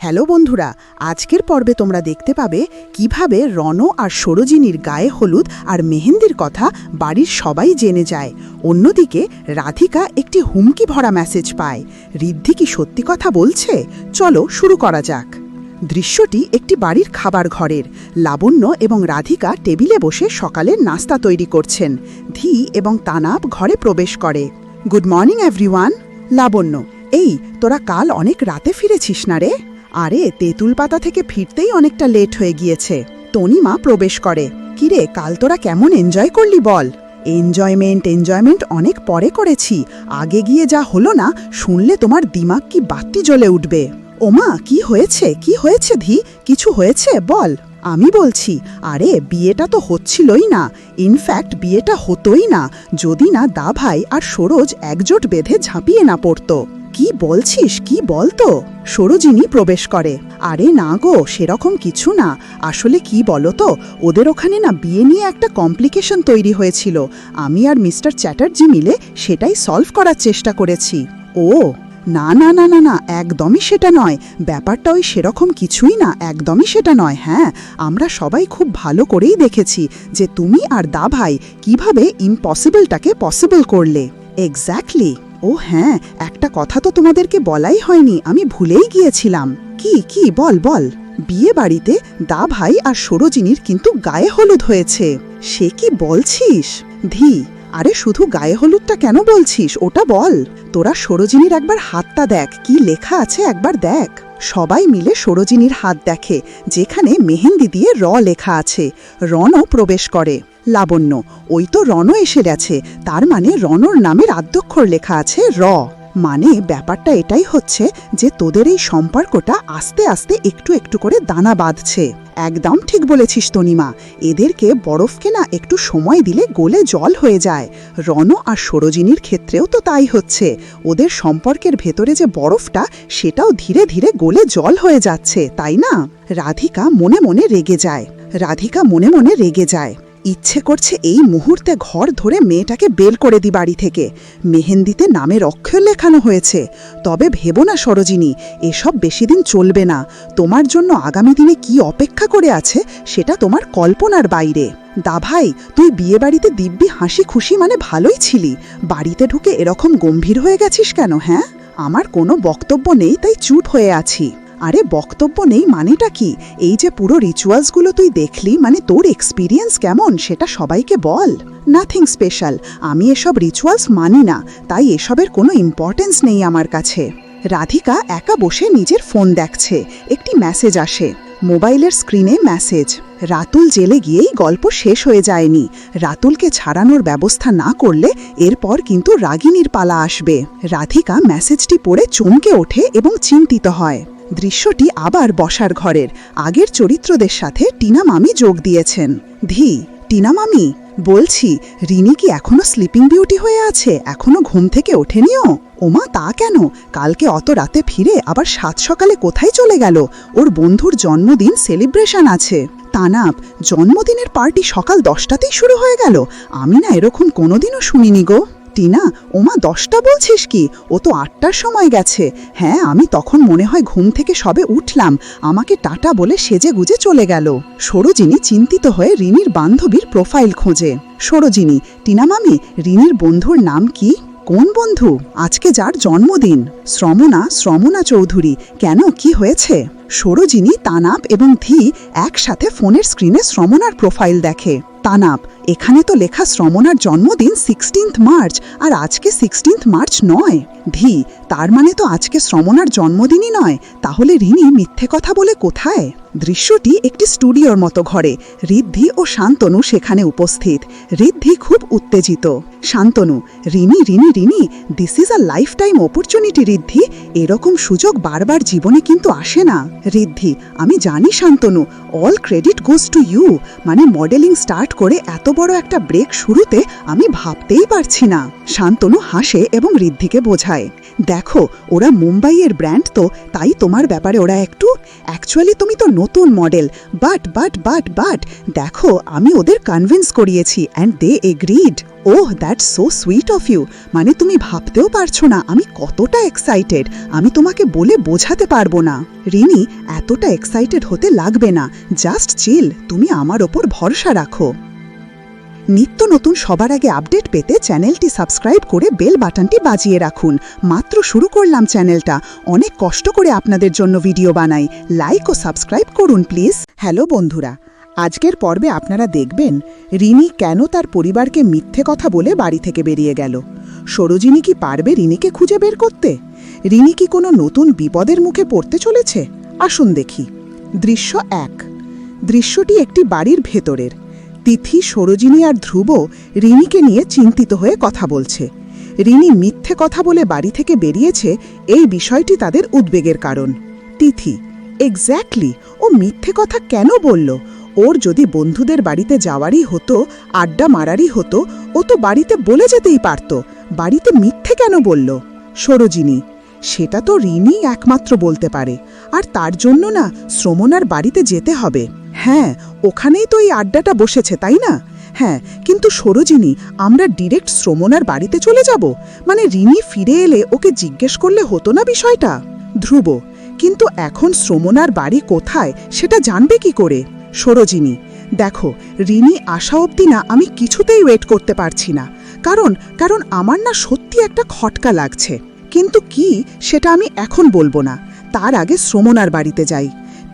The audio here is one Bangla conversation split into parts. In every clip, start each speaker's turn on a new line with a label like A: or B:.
A: হ্যালো বন্ধুরা, আজকের পর্বে তোমরা দেখতে পাবে কীভাবে রণ আর সরোজিনীর গায়ে হলুদ আর মেহেন্দির কথা বাড়ির সবাই জেনে যায়। অন্যদিকে রাধিকা একটি হুমকি ভরা মেসেজ পায়। ঋদ্ধি কি সত্যি কথা বলছে? চলো শুরু করা যাক। দৃশ্যটি একটি বাড়ির খাবার ঘরের। লাবণ্য এবং রাধিকা টেবিলে বসে সকালের নাস্তা তৈরি করছেন। ধি এবং তানাব ঘরে প্রবেশ করে। Good morning everyone, Labanya. এই, তোরা কাল অনেক রাতে ফিরেছিস না রে? আরে, তেঁতুল পাতা থেকে ফিরতেই অনেকটা লেট হয়ে গিয়েছে। তনিমা প্রবেশ করে। কিরে, কাল তোরা কেমন এনজয় করলি বল? এনজয়মেন্ট এনজয়মেন্ট অনেক পরে করেছি। আগে গিয়ে যা হলো না, শুনলে তোমার দিমাগ কি বাত্তি জ্বলে উঠবে। ওমা, কি হয়েছে? কি হয়েছে ধি? কিছু হয়েছে? বল। আমি বলছি, আরে, বিয়েটা তো হচ্ছিলই না। ইনফ্যাক্ট বিয়েটা হতোই না। যদি না, দা ভাই আর সরোজ একজোট বেঁধে ঝাঁপিয়ে না পড়তো। কি বলছিস? কি বলতো? সরোজিনী প্রবেশ করে। আরে না গো, সেরকম কিছু না। আসলে কি বলো তো ওদের ওখানে না বিয়ে নিয়ে একটা কমপ্লিকেশন তৈরি হয়েছিল। আমি আর মিস্টার চ্যাটার্জি মিলে সেটাই সলভ করার চেষ্টা করেছি। ও, না না না না না, একদমই সেটা নয়। ব্যাপারটা ওই সেরকম কিছুই না, একদমই সেটা নয় হ্যাঁ? আমরা সবাই খুব ভালো করেই দেখেছি যে তুমি আর দা ভাই কীভাবে ইম্পসিবলটাকে পসিবল করলে। এক্স্যাক্টলি ও হ্যাঁ একটা কথা তো তোমাদেরকে বলাই হয়নি, আমি ভুলেই গিয়েছিলাম। কি কি, বল বল। বিয়ে বাড়িতে দা ভাই আর সরোজিনীর কিন্তু গায়ে হলুদ হয়েছে। সে কি বলছিস? ধি, আরে শুধু গায়ে হলুদটা কেন বলছিস? ওটা বল। তোরা সরোজিনীর একবার হাতটা দেখ, কি লেখা আছে একবার দেখ। সবাই মিলে সরোজিনীর হাত দেখে, যেখানে মেহেন্দি দিয়ে র লেখা আছে। রণও প্রবেশ করে। লাবণ্য, ওই তো রণ এসে গেছে। তার মানে রণর নামের আদ্যক্ষর লেখা আছে র। মানে ব্যাপারটা এটাই হচ্ছে যে তোদের এই সম্পর্কটা আস্তে আস্তে একটু একটু করে দানা বাঁধছে। একদম ঠিক বলেছিস তনিমা। এদেরকে বরফকে না একটু সময় দিলে গোলে জল হয়ে যায়। রণ আর সরোজিনীর ক্ষেত্রেও তো তাই হচ্ছে। ওদের সম্পর্কের ভেতরে যে বরফটা, সেটাও ধীরে ধীরে গোলে জল হয়ে যাচ্ছে, তাই না? রাধিকা মনে মনে রেগে যায়। রাধিকা মনে মনে রেগে যায়। ইচ্ছে করছে এই মুহূর্তে ঘর ধরে মেয়েটাকে বের করে দি বাড়ি থেকে। মেহেন্দিতে নামের অক্ষর লেখানো হয়েছে। তবে ভেবো না সরোজিনী, এসব বেশি দিন চলবে না। তোমার জন্য আগামী দিনে কি অপেক্ষা করে আছে সেটা তোমার কল্পনার বাইরে। দা ভাই, তুই বিয়ে বাড়িতে দিব্যি হাসি খুশি মানে ভালোই ছিলি। বাড়িতে ঢুকে এরকম গম্ভীর হয়ে গেছিস কেন হ্যাঁ? আমার কোনো বক্তব্য নেই, তাই চুপ হয়ে আছি। আরে, বক্তব্য নেই মানেটা কি? এই যে পুরো রিচুয়ালসগুলো তুই দেখলি মানে তোর এক্সপিরিয়েন্স কেমন, সেটা সবাইকে বল। নাথিং স্পেশাল আমি এসব রিচুয়ালস মানি না, তাই এসবের কোনো ইম্পর্টেন্স নেই আমার কাছে। রাধিকা একা বসে নিজের ফোন দেখছে, একটি মেসেজ আসে। মোবাইলের স্ক্রিনে মেসেজ রাতুল জেলে গিয়েই গল্প শেষ হয়ে যায়নি। রাতুলকে ছাড়ানোর ব্যবস্থা না করলে এরপর কিন্তু রাগিনীর পালা আসবে। রাধিকা মেসেজটি পড়ে চমকে ওঠে এবং চিন্তিত হয়। দৃশ্যটি আবার বসার ঘরের আগের চরিত্রদের সাথে টিনা মামি যোগ দিয়েছেন। ধি, টিনা মামি, বলছি, রিনি কি এখনও স্লিপিং বিউটি হয়ে আছে? এখনও ঘুম থেকে ওঠেনিও? ওমা, তা কেন? কালকে অত রাতে ফিরে আবার সাত সকালে কোথায় চলে গেল? ওর বন্ধুর জন্মদিন সেলিব্রেশন আছে। তানাপ, জন্মদিনের পার্টি সকাল দশটাতেই শুরু হয়ে গেল। আমি না এরকম কোনোদিনও শুনিনি গো। টিনা, ওমা, দশটা বলছিস কি? ও তো আটটার সময় গেছে। হ্যাঁ আমি তখন মনে হয় ঘুম থেকে সবে উঠলাম। আমাকে টাটা বলে সেজে গুজে চলে গেল। সরোজিনী চিন্তিত হয়ে রিনির বান্ধবীর প্রোফাইল খোঁজে। সরোজিনী, টিনা মামি, রিনির বন্ধুর নাম কি? কোন বন্ধু? আজকে যার জন্মদিন। শ্রমণা শ্রমণা চৌধুরী। কেন? কি হয়েছে? সরোজিনী, তানাপ এবং ধি একসাথে ফোনের স্ক্রিনে শ্রমণার প্রোফাইল দেখে। তানাপ এখানে তো লেখা শ্রমণার জন্মদিন সিক্সটিন্থ মার্চ আর আজকে সিক্সটিন্থ মার্চ নয়। ধি, তার মানে তো আজকে শ্রমণার জন্মদিনই নয়। তাহলে ঋণী মিথ্যে কথা বলে কোথায়? দৃশ্যটি একটি স্টুডিওর মতো ঘরে। ঋদ্ধি ও শান্তনু সেখানে উপস্থিত। ঋদ্ধি খুব উত্তেজিত। Shantanu Rini Rini Rini this is a lifetime opportunity Riddhi. এরকম সুযোগ বারবার জীবনে কিন্তু আসে না। ঋদ্ধি, আমি জানি Shantanu all credit goes to you মানে মডেলিং স্টার্ট করে এত বড় একটা ব্রেক শুরুতে আমি ভাবতেই পারছি না। শান্তনু হাসে এবং ঋদ্ধিকে বোঝায়। দেখো, ওরা মুম্বাইয়ের ব্র্যান্ড তো, তাই তোমার ব্যাপারে ওরা একটু অ্যাকচুয়ালি তুমি তো নতুন model but but but but দেখো, আমি ওদের কনভিন্স করিয়েছি and they agreed oh that's so sweet of you মানে তুমি ভাবতেও পারছ না, আমি কতটা এক্সাইটেড আমি তোমাকে বলে বোঝাতে পারব না। রিনি এতটা এক্সাইটেড হতে লাগবে না জাস্ট চিল তুমি আমার ওপর ভরসা রাখো। নিত্য নতুন সবার আগে আপডেট পেতে চ্যানেলটি সাবস্ক্রাইব করে বেল বাটনটি বাজিয়ে রাখুন। মাত্র শুরু করলাম চ্যানেলটা। অনেক কষ্ট করে আপনাদের জন্য ভিডিও বানাই। লাইক ও সাবস্ক্রাইব করুন প্লিজ। হ্যালো বন্ধুরা, আজকের পর্বে আপনারা দেখবেন, রিনি কেন তার পরিবারকে মিথ্যে কথা বলে বাড়ি থেকে বেরিয়ে গেল? সরোজিনী কি পারবে রিনিকে খুঁজে বের করতে? রিনি কি কোনো নতুন বিপদের মুখে পড়তে চলেছে? আসুন দেখি। দৃশ্য এক। দৃশ্যটি একটি বাড়ির ভেতরের। তিথি সরোজিনী আর ধ্রুব রিনিকে নিয়ে চিন্তিত হয়ে কথা বলছে। রিনি মিথ্যে কথা বলে বাড়ি থেকে বেরিয়েছে, এই বিষয়টি তাদের উদ্বেগের কারণ। তিথি, এক্স্যাক্টলি, ও মিথ্যে কথা কেন বলল? ওর যদি বন্ধুদের বাড়িতে যাওয়ারই হতো, আড্ডা মারারই হতো, ও তো বাড়িতে বলে যেতেই পারত। বাড়িতে মিথ্যে কেন বলল? সরোজিনী, সেটা তো রিনি একমাত্র বলতে পারে। আর তার জন্য না শ্রমণার বাড়িতে যেতে হবে। হ্যাঁ ওখানেই তো এই আড্ডাটা বসেছে, তাই না? হ্যাঁ কিন্তু সরোজিনী, আমরা ডিরেক্ট শ্রমণার বাড়িতে চলে যাব? মানে রিনি ফিরে এলে ওকে জিজ্ঞেস করলে হতো না বিষয়টা? ধ্রুব, কিন্তু এখন শ্রমণার বাড়ি কোথায়, সেটা জানবে কি করে? সরোজিনী, দেখো রিনি আসা অবধি না আমি কিছুতেই ওয়েট করতে পারছি না। কারণ কারণ আমার না সত্যি একটা খটকা লাগছে। কিন্তু কি, সেটা আমি এখন বলব না। তার আগে শ্রমণার বাড়িতে যাই।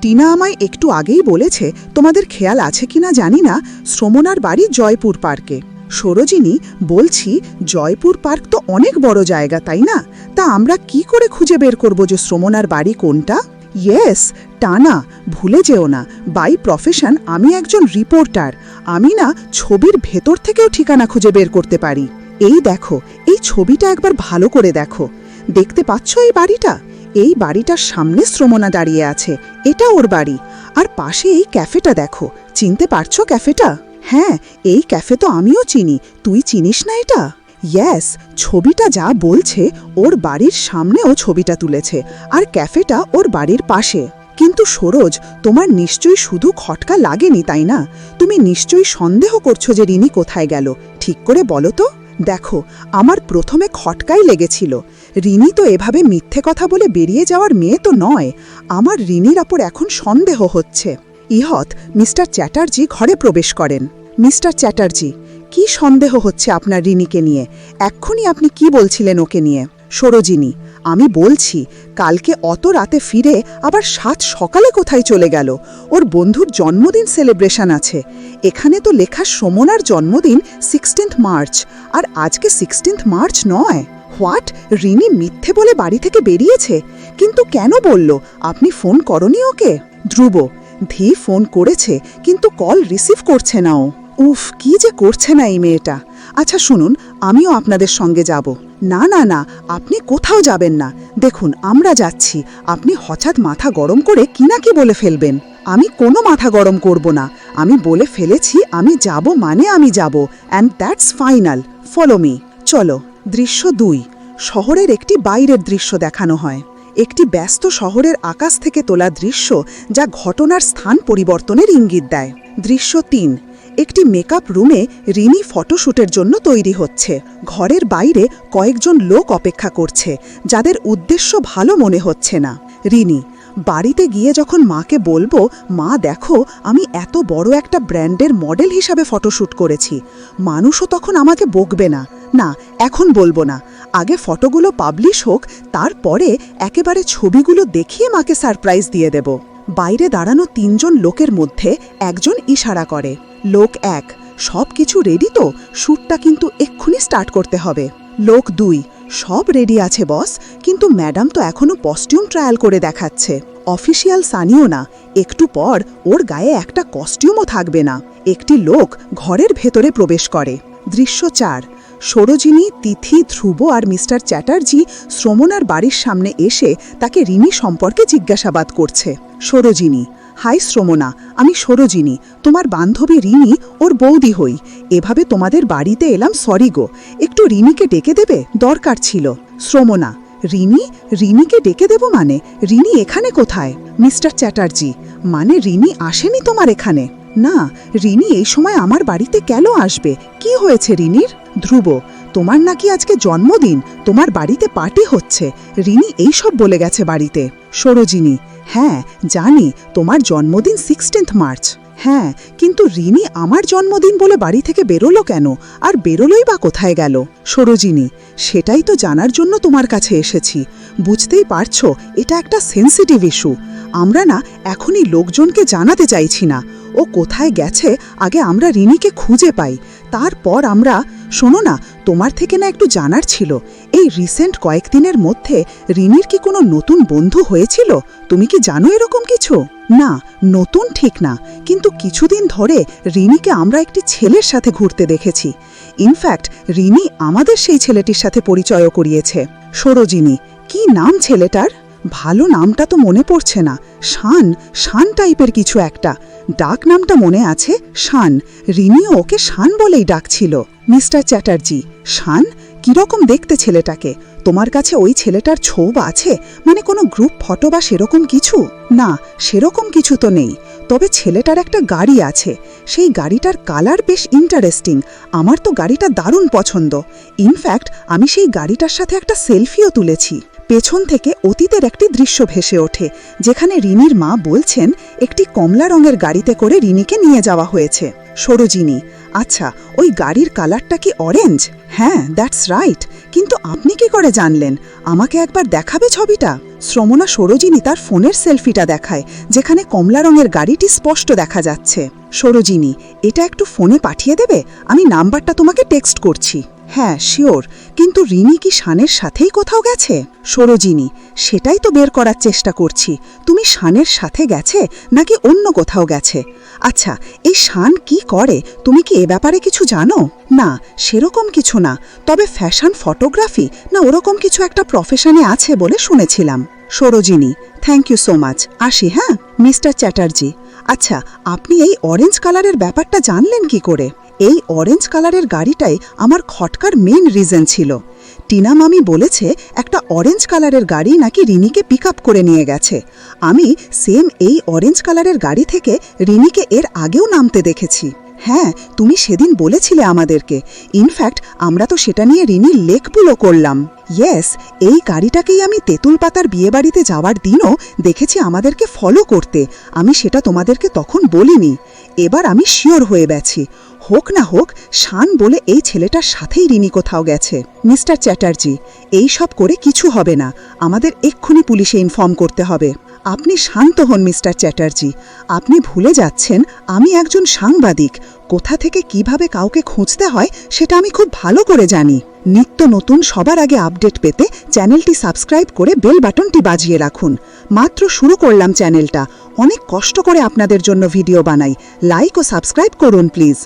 A: টিনা আমায় একটু আগেই বলেছে, তোমাদের খেয়াল আছে কিনা জানি না শ্রমণার বাড়ি জয়পুর পার্কে। সরোজিনী, বলছি, জয়পুর পার্ক তো অনেক বড় জায়গা, তাই না? তা আমরা কি করে খুঁজে বের করব যে শ্রমণার বাড়ি কোনটা? ইয়েস, টানা, ভুলে যেও না। বাই প্রফেশন, আমি একজন রিপোর্টার। আমি না ছবির ভেতর থেকেও ঠিকানা খুঁজে বের করতে পারি। এই দেখো, এই ছবিটা একবার ভালো করে দেখো। দেখতে পাচ্ছ এই বাড়িটা? এই বাড়িটার সামনে শ্রমণা দাঁড়িয়ে আছে। এটা ওর বাড়ি। আর পাশে এই ক্যাফেটা দেখো। চিনতে পারছ ক্যাফেটা? হ্যাঁ এই ক্যাফে তো আমিও চিনি। তুই চিনিস না এটা? ইয়াস, ছবিটা যা বলছে, ওর বাড়ির সামনেও ছবিটা তুলেছে। আর ক্যাফেটা ওর বাড়ির পাশে। কিন্তু সরোজ, তোমার নিশ্চয়ই শুধু খটকা লাগেনি, তাই না? তুমি নিশ্চয়ই সন্দেহ করছ যে রিনি কোথায় গেল। ঠিক করে বলো তো। দেখো, আমার প্রথমে খটকাই লেগেছিল। রিনি তো এভাবে মিথ্যে কথা বলে বেরিয়ে যাওয়ার মেয়ে তো নয়। আমার রিনির ওপর এখন সন্দেহ হচ্ছে। ইহত মিস্টার চ্যাটার্জি ঘরে প্রবেশ করেন। মিস্টার চ্যাটার্জি, কী সন্দেহ হচ্ছে আপনার রিনিকে নিয়ে? এক্ষুনি আপনি কি বলছিলেন ওকে নিয়ে? সরোজিনী আমি বলছি, কালকে অত রাতে ফিরে আবার সাত সকালে কোথায় চলে গেল? ওর বন্ধুর জন্মদিন সেলিব্রেশন আছে। এখানে তো লেখা সমনার জন্মদিন সিক্সটিন্থ মার্চ, আর আজকে সিক্সটিন্থ মার্চ নয়। হোয়াট? রিনি মিথ্যে বলে বাড়ি থেকে বেরিয়েছে? কিন্তু কেন বলল? আপনি ফোন করনি ওকে? ধ্রুব, ধি ফোন করেছে, কিন্তু কল রিসিভ করছে না ও। উফ, কি যে করছে না এই মেয়েটা। আচ্ছা শুনুন, আমিও আপনাদের সঙ্গে যাব। না না না, আপনি কোথাও যাবেন না। দেখুন, আমরা যাচ্ছি। আপনি হঠাৎ মাথা গরম করে কিনা কি বলে ফেলবেন। আমি কোনো মাথা গরম করব না। আমি বলে ফেলেছি, আমি যাব মানে আমি যাব and that's final follow me চলো, দৃশ্য দুই। শহরের একটি বাইরের দৃশ্য দেখানো হয়। একটি ব্যস্ত শহরের আকাশ থেকে তোলা দৃশ্য যা ঘটনার স্থান পরিবর্তনের ইঙ্গিত দেয়। দৃশ্য তিন। একটি মেকআপ রুমে রিনি ফটোশ্যুটের জন্য তৈরি হচ্ছে। ঘরের বাইরে কয়েকজন লোক অপেক্ষা করছে, যাদের উদ্দেশ্য ভালো মনে হচ্ছে না। রিনি বাড়িতে গিয়ে যখন মাকে বলব, মা, দেখো, আমি এত বড় একটা ব্র্যান্ডের মডেল হিসাবে ফটোশ্যুট করেছি। মানুষও তখন আমাকে বকবে না। না, এখন বলব না। আগে ফটোগুলো পাবলিশ হোক, তারপরে একেবারে ছবিগুলো দেখিয়ে মাকে সারপ্রাইজ দিয়ে দেব। বাইরে দাঁড়ানো তিনজন লোকের মধ্যে একজন ইশারা করে। লোক এক, সব কিছু রেডি তো, শ্যুটটা কিন্তু এক্ষুনি স্টার্ট করতে হবে। লোক দুই, সব রেডি আছে বস কিন্তু ম্যাডাম তো এখনও কস্টিউম ট্রায়াল করে দেখাচ্ছে। অফিসিয়াল সানিও না, একটু পর ওর গায়ে একটা কস্টিউমও থাকবে না। একটি লোক ঘরের ভেতরে প্রবেশ করে। দৃশ্য চার সরোজিনী, তিথি, ধ্রুব আর মিস্টার চ্যাটার্জি শ্রমণার বাড়ির সামনে এসে তাকে রিনি সম্পর্কে জিজ্ঞাসাবাদ করছে। সরোজিনী, হাই শ্রমণা, আমি সরোজিনী, তোমার বান্ধবী রিনি ওর বৌদি হই। এভাবে তোমাদের বাড়িতে এলাম, সরি গো। একটু রিনিকে ডেকে দেবে? দরকার ছিল। শ্রমণা রিনি রিনিকে ডেকে দেব মানে? রিনি এখানে কোথায়? মিস্টার চ্যাটার্জি মানে রিনি আসেনি তোমার এখানে? না রিনি এই সময় আমার বাড়িতে কেন আসবে? কি হয়েছে রিনির ধ্রুব, তোমার নাকি আজকে জন্মদিন, তোমার বাড়িতে পার্টি হচ্ছে। রিনি এইসব বলে গেছে বাড়িতে। সরোজিনী হ্যাঁ জানি, তোমার জন্মদিন সিক্সটিন্থ মার্চ হ্যাঁ কিন্তু রিনি আমার জন্মদিন বলে বাড়ি থেকে বেরোলো কেন? আর বেরোলোই বা কোথায় গেল? সরোজিনী, সেটাই তো জানার জন্য তোমার কাছে এসেছি। বুঝতেই পারছ, এটা একটা সেন্সিটিভ ইস্যু আমরা না, এখনই লোকজনকে জানাতে চাইছি না। ও কোথায় গেছে, আগে আমরা রিনিকে খুঁজে পাই। তারপর আমরা শোনো না, তোমার থেকে না একটু জানার ছিল। এই রিসেন্ট কয়েকদিনের মধ্যে রিনির কি কোনো নতুন বন্ধু হয়েছিল? তুমি কি জানো এরকম কিছু? না, নতুন ঠিক না। কিন্তু কিছুদিন ধরে রিনিকে আমরা একটি ছেলের সাথে ঘুরতে দেখেছি। ইনফ্যাক্ট রিনি আমাদের সেই ছেলেটির সাথে পরিচয়ও করিয়েছে। সরোজিনী, কি নাম ছেলেটার? ভালো নামটা তো মনে পড়ছে না। শান শান টাইপের কিছু একটা। ডাক নামটা মনে আছে? শান। রিনিও ওকে শান বলেই ডাকছিল। মিস্টার চ্যাটার্জি, শান, কীরকম দেখতে ছেলেটাকে? তোমার কাছে ওই ছেলেটার ছৌ আছে? মানে কোনো গ্রুপ ফটো বা সেরকম কিছু? না, সেরকম কিছু তো নেই। তবে ছেলেটার একটা গাড়ি আছে। সেই গাড়িটার কালার বেশ ইন্টারেস্টিং। আমার তো গাড়িটা দারুণ পছন্দ। ইনফ্যাক্ট, আমি সেই গাড়িটার সাথে একটা সেলফিও তুলেছি। পেছন থেকে অতীতের একটি দৃশ্য ভেসে ওঠে, যেখানে রিনির মা বলছেন, একটি কমলা রঙের গাড়িতে করে রিনিকে নিয়ে যাওয়া হয়েছে। সরোজিনী আচ্ছা ওই গাড়ির কালারটা কি অরেঞ্জ হ্যাঁ দ্যাটস রাইট কিন্তু আপনি কি করে জানলেন? আমাকে একবার দেখাবে ছবিটা? শ্রমণা সরোজিনী তার ফোনের সেলফিটা দেখায়, যেখানে কমলা রঙের গাড়িটি স্পষ্ট দেখা যাচ্ছে। সরোজিনী, এটা একটু ফোনে পাঠিয়ে দেবে? আমি নাম্বারটা তোমাকে টেক্সট করছি। হ্যাঁ শিওর। কিন্তু রিনি কি শানের সাথেই কোথাও গেছে? সরোজিনী, সেটাই তো বের করার চেষ্টা করছি। তুমি শানের সাথে গেছে নাকি অন্য কোথাও গেছে? আচ্ছা এই শান কি করে? তুমি কি এ ব্যাপারে কিছু জানো? না, সেরকম কিছু না। তবে ফ্যাশন ফটোগ্রাফি না ওরকম কিছু একটা প্রফেশনে আছে বলে শুনেছিলাম। Sarojini thank you so much আসি হ্যাঁ? মিস্টার চ্যাটার্জি। আচ্ছা আপনি এই অরেঞ্জ কালারের ব্যাপারটা জানলেন কি করে? এই অরেঞ্জ কালারের গাড়িটাই আমার খটকার মেন রিজন ছিল। টিনা মামি বলেছে, একটা অরেঞ্জ কালারের গাড়ি নাকি রিনিকে পিক করে নিয়ে গেছে। আমি সেম এই অরেঞ্জ কালারের গাড়ি থেকে রিনিকে এর আগেও নামতে দেখেছি। হ্যাঁ তুমি সেদিন বলেছিলে আমাদেরকে। ইনফ্যাক্ট আমরা তো সেটা নিয়ে রিনির লেখপুলও করলাম। ইয়েস এই গাড়িটাকেই আমি তেঁতুল পাতার বিয়েবাড়িতে যাওয়ার দিনও দেখেছি আমাদেরকে ফলো করতে। আমি সেটা তোমাদেরকে তখন বলিনি। এবার আমি শিওর হয়ে গেছি। হোক না হোক, শান বলে এই ছেলেটার সাথেই রিনি কোথাও গেছে। মিস্টার চ্যাটার্জি, এই সব করে কিছু হবে না। আমাদের এক্ষুনি পুলিশে ইনফর্ম করতে হবে। আপনি শান্ত হন, মিস্টার চ্যাটার্জি। আপনি ভুলে যাচ্ছেন, আমি একজন সাংবাদিক। কোথা থেকে কীভাবে কাউকে খুঁজতে হয়, সেটা আমি খুব ভালো করে জানি। নিত্য নতুন, সবার আগে আপডেট পেতে চ্যানেলটি সাবস্ক্রাইব করে বেল বাটনটি বাজিয়ে রাখুন। মাত্র শুরু করলাম চ্যানেলটা। অনেক কষ্ট করে আপনাদের জন্য ভিডিও বানাই। লাইক ও সাবস্ক্রাইব করুন, প্লিজ।